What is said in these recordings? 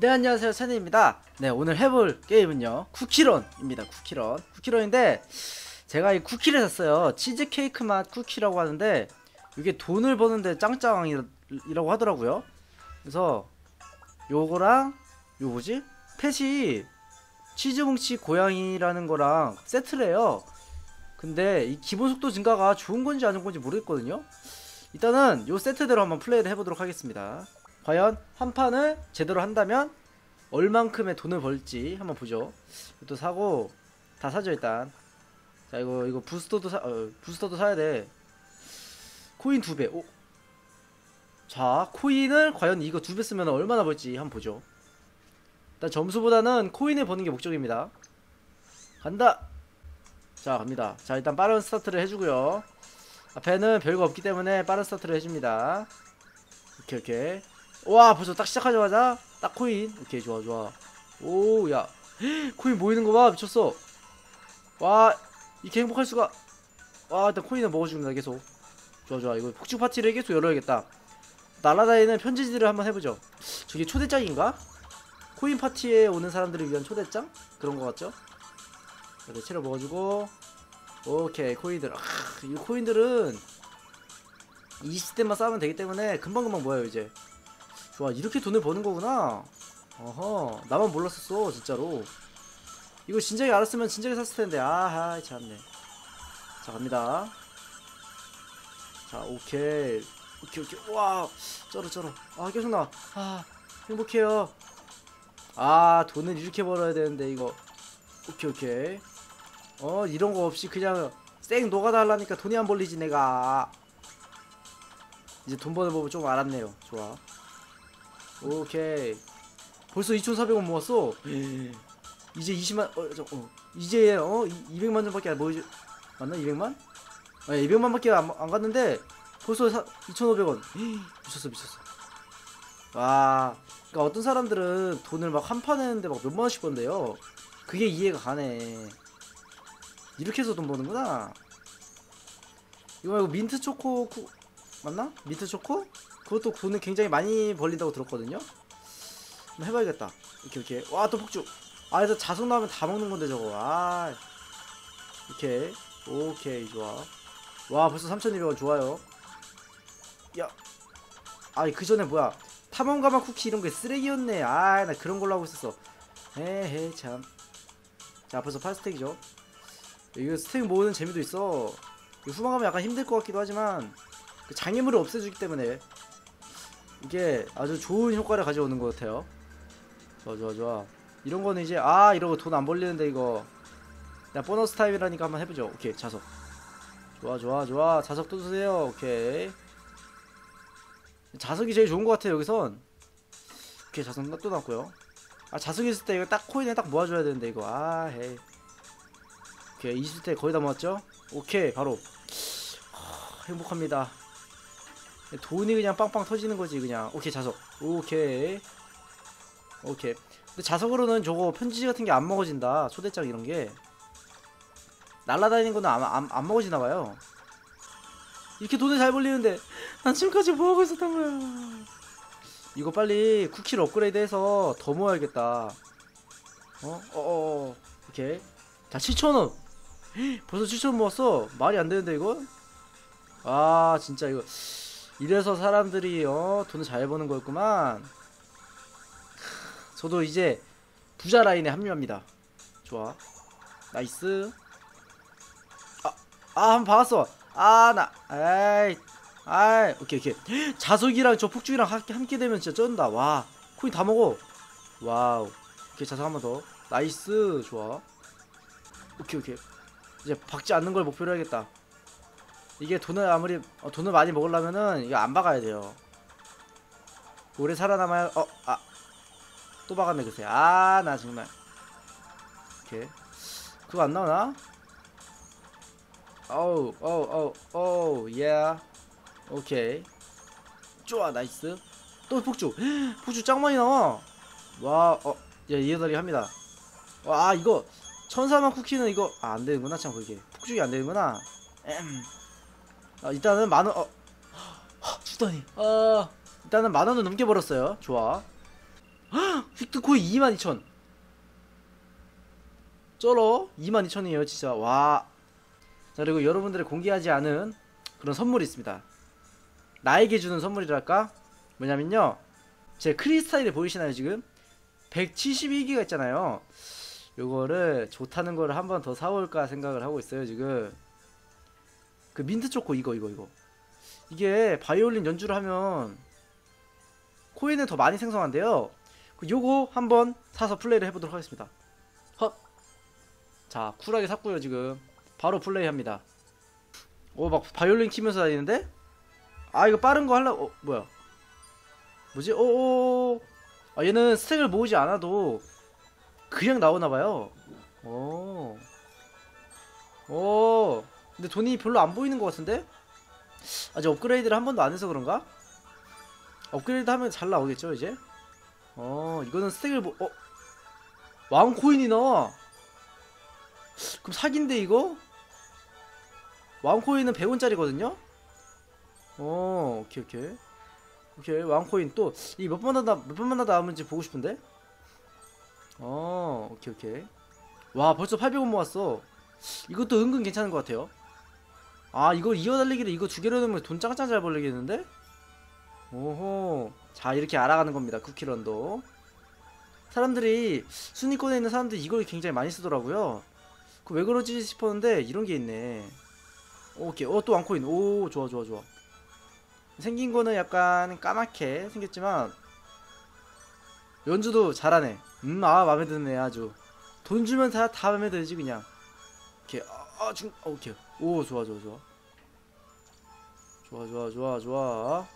네 안녕하세요. 채니입니다. 네 오늘 해볼 게임은요. 쿠키런입니다. 쿠키런. 쿠키런인데 제가 이 쿠키를 샀어요. 치즈케이크 맛 쿠키라고 하는데 이게 돈을 버는데 짱짱이라고 하더라고요. 그래서 요거랑 요 뭐지? 펫이 치즈뭉치 고양이라는 거랑 세트래요. 근데 이 기본 속도 증가가 좋은 건지 안 좋은 건지 모르겠거든요. 일단은 요 세트대로 한번 플레이를 해보도록 하겠습니다 과연 한 판을 제대로 한다면 얼만큼의 돈을 벌지 한번 보죠. 또 사고 다 사죠 일단. 자 이거 이거 부스터도 사 어, 부스터도 사야 돼. 코인 두 배. 오. 자 코인을 과연 이거 두 배 쓰면 얼마나 벌지 한번 보죠. 일단 점수보다는 코인을 버는 게 목적입니다. 간다. 자 갑니다. 자 일단 빠른 스타트를 해주고요. 앞에는 별거 없기 때문에 빠른 스타트를 해줍니다. 오케이 오케이. 와 벌써 딱 시작하자마자 딱 코인. 오케이 좋아 좋아. 오야. 코인 모이는 거 봐 미쳤어. 와 이렇게 행복할 수가. 와 일단 코인을 먹어줍니다 계속. 좋아 좋아. 이거 폭죽 파티를 계속 열어야겠다. 날아다니는 편지지를 한번 해보죠. 저게 초대장인가? 코인 파티에 오는 사람들을 위한 초대장? 그런 거 같죠? 그래 체력 먹어주고. 오케이 코인들. 아, 이 코인들은 20대만 쌓으면 되기 때문에 금방금방 모여요 이제 좋아 이렇게 돈을 버는 거구나. 어허 나만 몰랐었어 진짜로. 이거 진작에 알았으면 진작에 샀을 텐데. 아하 참네. 자 갑니다. 자 오케이. 오케이 오케이. 와 쩔어 쩔어. 아 계속 나와. 아 행복해요. 아 돈을 이렇게 벌어야 되는데 이거. 오케이 오케이. 어 이런 거 없이 그냥 쌩 녹아달라니까 돈이 안 벌리지 내가. 이제 돈 버는 법을 좀 알았네요. 좋아 오케이. 벌써 2,400원 모았어? 이제 20만 어, 저, 어. 이제 어 200만 원밖에 안 모이지 맞나? 200만? 아 200만밖에 안, 안 갔는데 벌써 2,500원. 미쳤어 미쳤어. 와 그러니까 어떤 사람들은 돈을 막 한 판 했는데 막 몇만 원씩 번대요. 그게 이해가 가네. 이렇게 해서 돈 버는구나. 이거 말고 민트 초코 쿠... 맞나? 민트 초코? 그것도 돈을 굉장히 많이 벌린다고 들었거든요. 한번 해봐야겠다. 이렇게 이렇게 와 또 폭주. 아 그래서 자석 나오면 다 먹는 건데 저거. 아 이렇게 오케이 좋아. 와 벌써 3,200원 좋아요. 야, 아이 그 전에 뭐야 탐험가마 쿠키 이런 게 쓰레기였네. 아 나 그런 걸로 하고 있었어. 에헤 참. 자 벌써 8스택이죠. 이거 스택 모으는 재미도 있어. 후반 가면 약간 힘들 것 같기도 하지만 그 장애물을 없애주기 때문에 이게 아주 좋은 효과를 가져오는 것 같아요. 좋아 좋아 좋아. 이런 거는 이제 아 이러고 돈 안 벌리는데 이거 나 보너스 타임이라니까 한번 해보죠. 오케이 자석. 좋아 좋아 좋아. 자석 또 주세요. 오케이. 자석이 제일 좋은 것 같아요 여기선. 오케이 자석 또 나왔고요. 아 자석이 있을 때 이거 딱 코인에 딱 모아줘야 되는데 이거. 아 헤이. 오케이 20대 거의 다 모았죠? 오케이 바로. 하, 행복합니다 돈이 그냥 빵빵 터지는 거지 그냥. 오케이 자석. 오케이. 오케이. 근데 자석으로는 저거 편지 같은 게 안 먹어진다. 초대장 이런 게. 날라다니는 거는 안, 안, 안 먹어지나 봐요. 이렇게 돈을 잘 벌리는데 난 지금까지 뭐하고 있었던 거야? 이거 빨리 쿠키를 업그레이드해서 더 모아야겠다. 어? 어어 어, 오케이 자 7천원. 벌써 7천원 모았어. 말이 안 되는데 이거? 아 진짜 이거 이래서 사람들이 어 돈을 잘 버는 거였구만. 저도 이제 부자 라인에 합류합니다. 좋아. 나이스. 아, 아 한번 박았어. 아 나 에이 아이 오케이 오케이. 자석이랑 저 폭죽이랑 함께, 함께 되면 진짜 쩐다. 와 코인 다 먹어. 와우. 오케이 자석 한 번 더. 나이스. 좋아. 오케이 오케이. 이제 박지 않는 걸 목표로 해야겠다 이게 돈을 아무리 어, 돈을 많이 먹으려면은 이거 안 박아야 돼요. 오래 살아남아야 어 아 또 박았네 글쎄 아 나 정말. 이렇게. 그거 안 나오나? 어우 어우 어우 어우 예 오케이. 좋아 나이스. 또 폭주. 폭주 짱 많이 나와. 와어야 이해다리 합니다. 와 아, 이거 천사만 쿠키는 이거 아 안되는구나 참 그게. 폭죽이 안되는구나. 엠. 아, 일단은 만원 어. 주다니. 어 일단은 만원은 넘게 벌었어요. 좋아. 휙트코인 22,000 쩔어. 22,000이에요 진짜. 와. 자, 그리고 여러분들이 공개하지 않은 그런 선물이 있습니다. 나에게 주는 선물이랄까? 뭐냐면요. 제 크리스타일이 보이시나요 지금? 172기가 있잖아요. 요거를 좋다는 거를 한 번 더 사올까 생각을 하고 있어요 지금 그 민트 초코 이거 이거 이거. 이게 바이올린 연주를 하면 코인을 더 많이 생성한대요. 그 요거 한번 사서 플레이를 해보도록 하겠습니다. 헛. 자 쿨하게 샀고요 지금. 바로 플레이합니다. 오 막 바이올린 키면서 다니는데? 아 이거 빠른 거 할라 어 뭐야? 뭐지? 오오. 아 얘는 스택을 모으지 않아도 그냥 나오나봐요. 오. 오 근데 돈이 별로 안 보이는 것 같은데? 아직 업그레이드를 한 번도 안 해서 그런가? 업그레이드 하면 잘 나오겠죠 이제? 어 이거는 스택을 뭐 어? 왕코인이 나와 그럼 사기인데 이거? 왕코인은 100원짜리거든요? 어 오케이 오케이. 오케이 왕코인 또 이 몇번 하다 몇 번만 하다 남은지 보고 싶은데? 어 오케이 오케이. 와 벌써 800원 모았어. 이것도 은근 괜찮은 것 같아요 아 이거 이어달리기를 이거 두 개로 넣으면 돈 짱짱 잘 벌리겠는데? 오호. 자 이렇게 알아가는 겁니다 쿠키런도. 사람들이 순위권에 있는 사람들이 이걸 굉장히 많이 쓰더라고요. 그 왜 그러지 싶었는데 이런 게 있네. 오케이. 어또 왕코인. 오 좋아 좋아 좋아. 생긴 거는 약간 까맣게 생겼지만 연주도 잘하네. 음아 마음에 드네 아주. 돈 주면 다, 다 마음에 들지 그냥. 오케이 아, 오케이. 오 좋아 좋아 좋아. 좋아 좋아 좋아 좋아.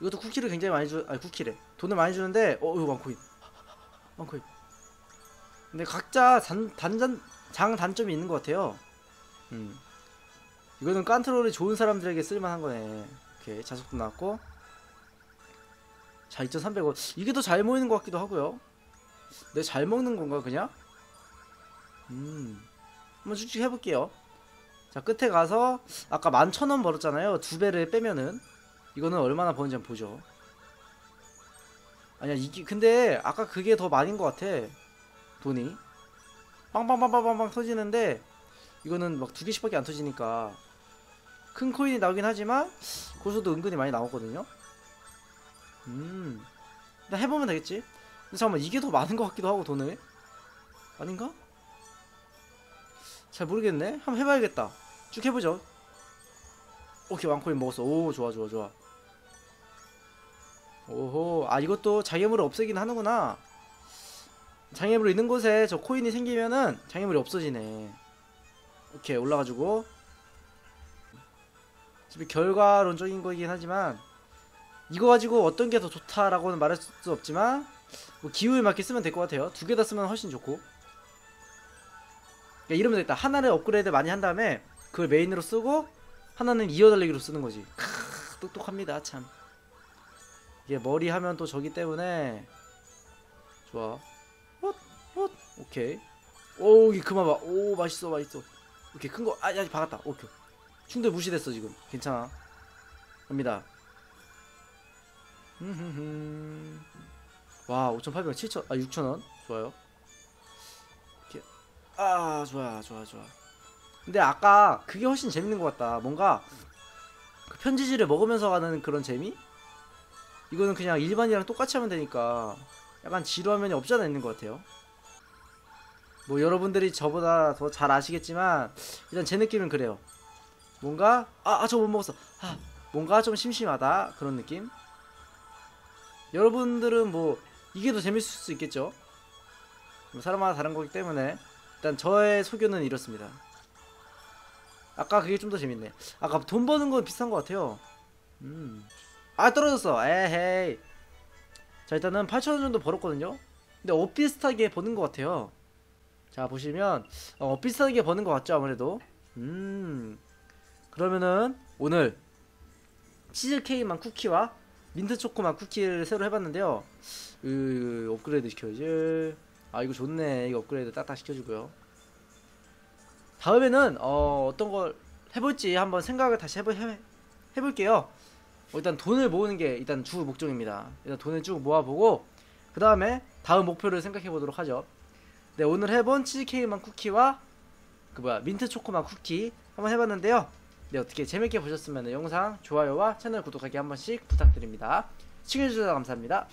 이것도 쿠키를 굉장히 많이 주 아니 쿠키래. 돈을 많이 주는데 어 이거 왕코인. 왕코인. 근데 각자 단, 단장 장 단점이 있는 것 같아요. 음. 이거는 깐트롤이 좋은 사람들에게 쓸만한 거네. 오케이. 자석도 나왔고. 자 2300원 이게 더 잘 모이는 것 같기도 하고요. 내 잘 먹는 건가 그냥? 음 한번 쭉쭉 해볼게요. 자 끝에 가서 아까 11,000원 벌었잖아요. 두 배를 빼면은. 이거는 얼마나 버는지 한번 보죠. 아니야 이게 근데 아까 그게 더 많은 것 같아. 돈이. 빵빵빵빵빵 터지는데 이거는 막 두 개씩밖에 안 터지니까 큰 코인이 나오긴 하지만 고소도 은근히 많이 나오거든요. 음. 일단 해보면 되겠지? 근데 잠깐만 이게 더 많은 것 같기도 하고 돈을. 아닌가? 잘 모르겠네. 한번 해봐야겠다. 쭉 해보죠. 오케이 왕코인 먹었어. 오 좋아 좋아 좋아. 오호 아 이것도 장애물을 없애긴 하는구나. 장애물 있는 곳에 저 코인이 생기면은 장애물이 없어지네. 오케이 올라가지고. 지금 결과론적인 거이긴 하지만 이거 가지고 어떤 게 더 좋다라고는 말할 수 없지만 뭐 기후에 맞게 쓰면 될 것 같아요. 두 개 다 쓰면 훨씬 좋고 그러니까 이러면 되겠다. 하나를 업그레이드 많이 한 다음에 그걸 메인으로 쓰고 하나는 이어달리기로 쓰는 거지. 크 똑똑합니다. 참. 이게 머리 하면 또 저기 때문에. 좋아. 헛, 헛. 오케이. 오 이게 그만 봐오 맛있어 맛있어. 오케이 큰거. 아, 아직 박았다. 오케이. 충돌 무시됐어 지금. 괜찮아. 갑니다. 와 5,800원 7,000, 아 6,000원. 좋아요 아 좋아 좋아 좋아 근데 아까 그게 훨씬 재밌는 것 같다. 뭔가 그 편지지를 먹으면서 가는 그런 재미? 이거는 그냥 일반이랑 똑같이 하면 되니까 약간 지루한 면이 없지 않아 있는 것 같아요. 뭐 여러분들이 저보다 더 잘 아시겠지만 일단 제 느낌은 그래요. 뭔가 아 저 못 먹었어. 아 뭔가 좀 심심하다. 그런 느낌? 여러분들은 뭐 이게 더 재밌을 수 있겠죠? 뭐 사람마다 다른 거기 때문에 일단 저의 소견은 이렇습니다. 아까 그게 좀 더 재밌네. 아까 돈 버는 건 비슷한 것 같아요. 음아 떨어졌어. 에헤이. 자 일단은 8천원 정도 벌었거든요. 근데 엇비슷하게 버는 것 같아요. 자 보시면 어, 엇비슷하게 버는 것 같죠 아무래도? 음. 그러면은 오늘 치즈케이크만 쿠키와 민트초코만 쿠키를 새로 해봤는데요. 으 업그레이드 시켜야지 아 이거 좋네 이거 업그레이드 딱딱 시켜주고요 다음에는 어, 어떤 걸 해볼지 한번 생각을 다시 해볼, 해, 해볼게요 어, 일단 돈을 모으는 게 일단 주 목적입니다 일단 돈을 쭉 모아보고 그 다음에 다음 목표를 생각해 보도록 하죠. 네, 오늘 해본 치즈케이크만 쿠키와 그 뭐야 민트 초코맛 쿠키 한번 해봤는데요. 네, 어떻게 재밌게 보셨으면 영상 좋아요와 채널 구독하기 한 번씩 부탁드립니다. 시청해주셔서 감사합니다.